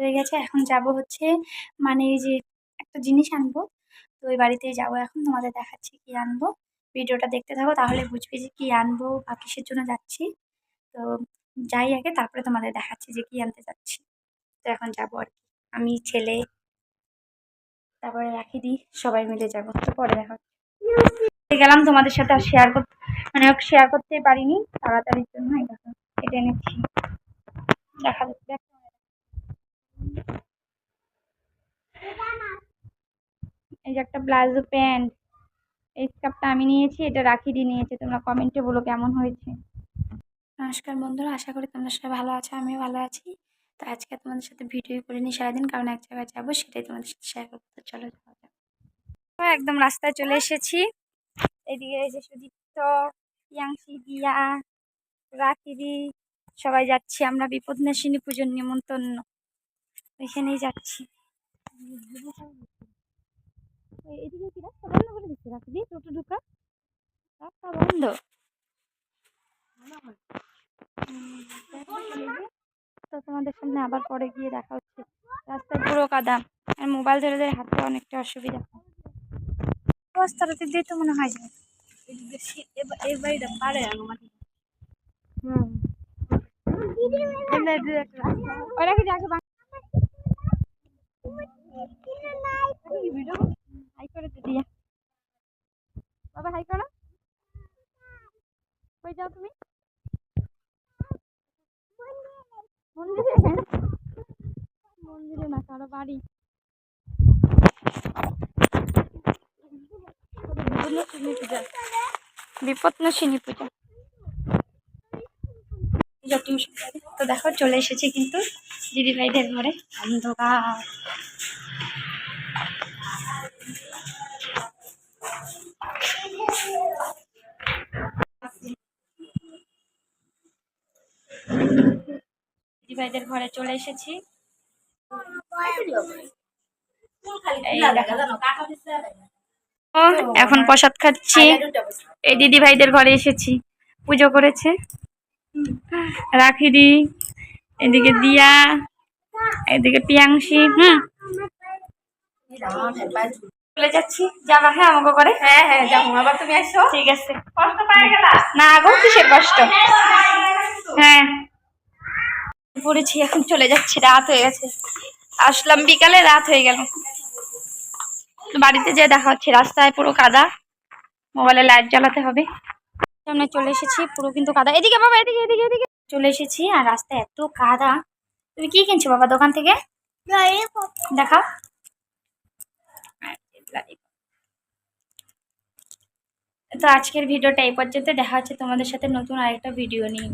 হয়ে গেছে। এখন যাব হচ্ছে মানে এই যে একটা জিনিস আনব। তো ওই বাড়িতেই যাব এখন, তোমাদের দেখাচ্ছি কি আনব। ভিডিওটা দেখতে থাকো, তাহলে বুঝবে যে কি আনব বা কিসের জন্য যাচ্ছি। তো যাই আগে, তারপরে তোমাদের দেখাচ্ছি যে কি আনতে যাচ্ছি। তো এখন যাব আর কি। আমি, ছেলে, তারপরে রাখি দিই সবাই মিলে যাব। তো পরে দেখা। গেলাম তোমাদের সাথে আর শেয়ার করতে মানে শেয়ার করতে পারিনি। তাড়াতাড়ির জন্য এটা এনেছি দেখা যাচ্ছে এই যে একটা প্লাজো প্যান্ট, এই স্কার্ফটা আমি নিয়েছি, এটা রাখি দিয়ে নিয়েছি। তোমরা কমেন্টে বলো কেমন হয়েছে। নমস্কার বন্ধুরা, আশা করি তোমরা সবাই ভালো আছো, আমিও ভালো আছি। তো আজকে তোমাদের সাথে ভিডিও করিনি সারাদিন, কারণ এক জায়গায় যাব, সেটাই তোমাদের সাথে শেয়ার করতে চলো একদম রাস্তায় চলে এসেছি। এদিকে এই যে সুদীপ্ত ইয়াংশি দিয়া রাকিরি সবাই যাচ্ছি আমরা বিপদনাশিনী পুজোর নিমন্ত্রণ। ওইখানেই যাচ্ছি। এদিকে কি রাস্তা? বন্ধ করে দিচ্ছে রাকিরি টোটো ঢুকা। রাস্তা বন্ধ। তো তোমাদের সামনে আবার পরে গিয়ে দেখা হচ্ছে। রাস্তায় পুরো কাদা আর মোবাইল ধরে ধরে হাতে অনেকটা অসুবিধা। হয় রাস্তাটা দিয়ে তো মনে হয় এই বাড়িটা পারে আমার হুম। ওরা কি হাই করে তো দিয়া বাবা, হাই করো। কই যাও তুমি? মন্দিরে মন্দিরে না, কারও বাড়ি। বিপত্নশিনী পূজা। পূজা, টিউশন তো দেখো, চলে এসেছে কিন্তু দিদি ভাইদের ঘরে। অন্ধকার। দিদি ভাইদের ঘরে চলে এসেছি। এখন প্রসাদ খাচ্ছি। এই দিদি ভাইদের ঘরে এসেছি। পুজো করেছে। রাখি দি এদিকে দিয়া এদিকে পিয়াংশি হুম। চলে যাচ্ছি। যাবা হ্যাঁ আমাকে করে হ্যাঁ হ্যাঁ যাব। আবার তুমি আসো ঠিক আছে। কষ্ট পাই গেলা। না গো কিসের কষ্ট? হ্যাঁ পড়েছি, এখন চলে যাচ্ছি, রাত হয়ে গেছে। আসলাম বিকালে, রাত হয়ে গেল। বাড়িতে যে দেখা হচ্ছে, রাস্তায় পুরো কাদা। মোবাইলে লাইট জ্বালাতে হবে। সামনে চলে এসেছি, পুরো কিন্তু কাদা। এদিকে বাবা, এদিকে এদিকে এদিকে। চলে এসেছি, আর রাস্তায় এত কাদা। তুমি কি কিনছো বাবা দোকান থেকে? দেখাও। তো আজকের ভিডিওটা এই পর্যন্ত দেখা হচ্ছে তোমাদের সাথে নতুন আরেকটা ভিডিও নিয়ে।